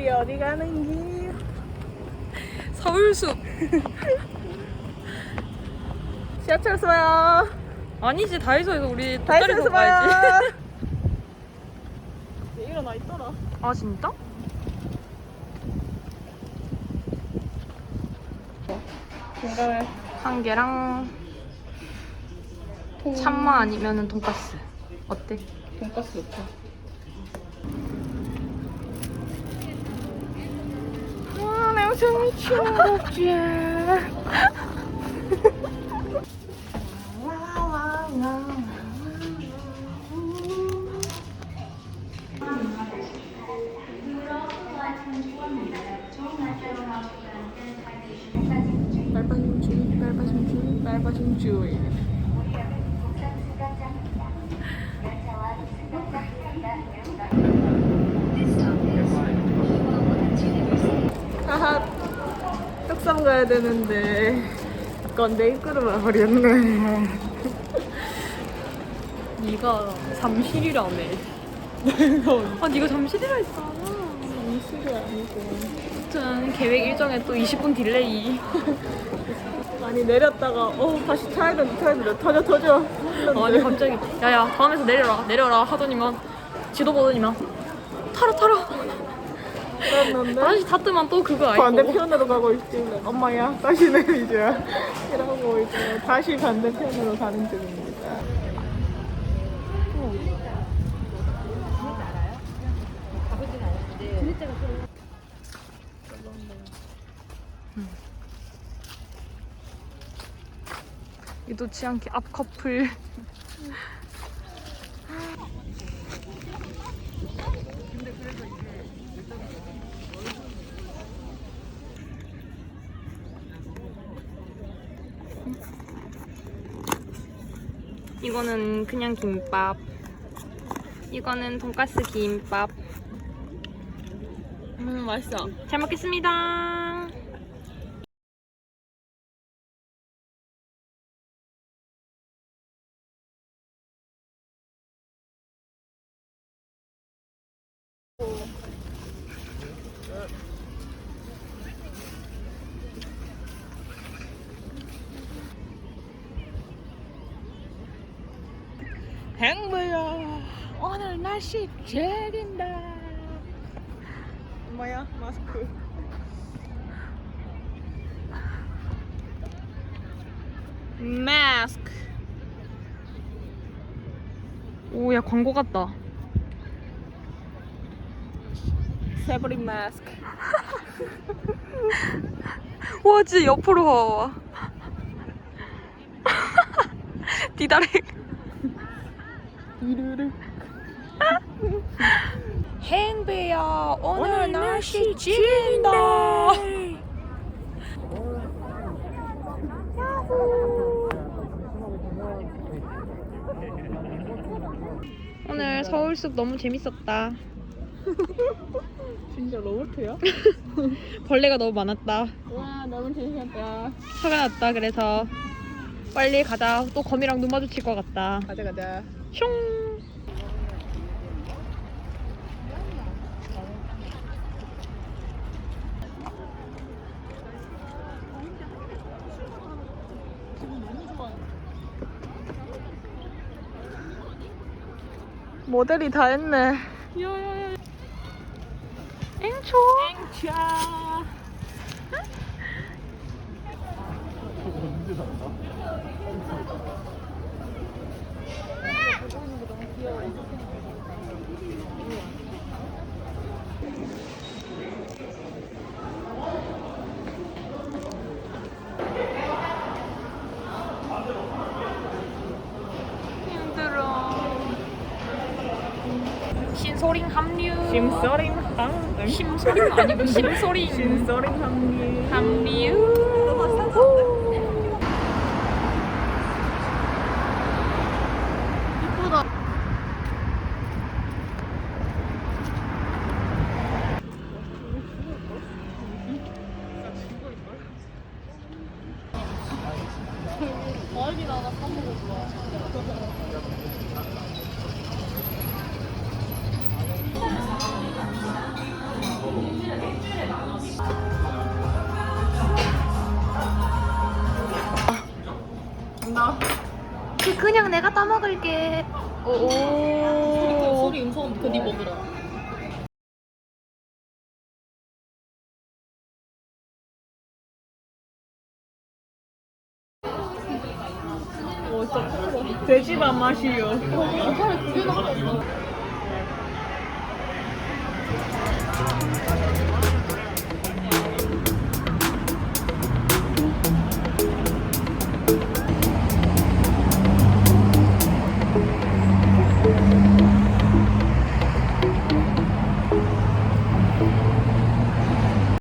우리 어디 가는 길? 서울숲 지하철소야. 아니지 다이소에서 우리 다이소에서 가야지. 봐요. 얘 일어나 있더라. 아 진짜? 한 개랑 참마 아니면은 돈까스 어때? 돈가스 넣자. 줄, 빨바준 줄, 빨바준 줄. 하하, 떡삼 가야 되는데. 건데 입구를 버렸네. 네가 잠실이라며. 아 네가 잠실이라 했잖아 미술이 아니고. 아무튼 계획 일정에 또 20분 딜레이. 아니 내렸다가 어 다시 타야 된다 타야 된다 터져 터져. 아니 갑자기. 야야 다음에서 내려라. 내려라 하더니만 지도 보더니만 타라 타라 그랬는데? 다시 탔더만 또 그거 아니고. 반대편으로 가고 있길래 엄마야 다시 내리자 이러고 이제 다시 반대편으로 가는 중입니다. 의도치 않게 앞 커플 이거는 그냥 김밥. 이거는 돈가스 김밥. 음 맛있어. 잘 먹겠습니다 행보야 오늘 날씨 제긴다. 엄마야 마스크. 마스크 오야 광고 같다 세브리 마스크. 와 진짜 옆으로 봐봐 디다렉 이르르. 행배야 오늘, 오늘 날씨 지린다 오늘 서울숲 너무 재밌었다 진짜 로봇이야? 벌레가 너무 많았다 와 너무 재밌었다. 화가 났다 그래서 빨리 가자 또 거미랑 눈 마주칠 것 같다 가자 가자. 슝 모델이 다 했네. 앵초 차. 힘들어 신소링 합류 심소림 항. 심소링 아니고 심소링 심소림 항리. 합류 이쁘다. 과일이나 하나 사먹어봐. 간다. 그냥 내가 따먹을게. 오. 소리 음소음 그니 먹으라. 돼지밥 맛이요.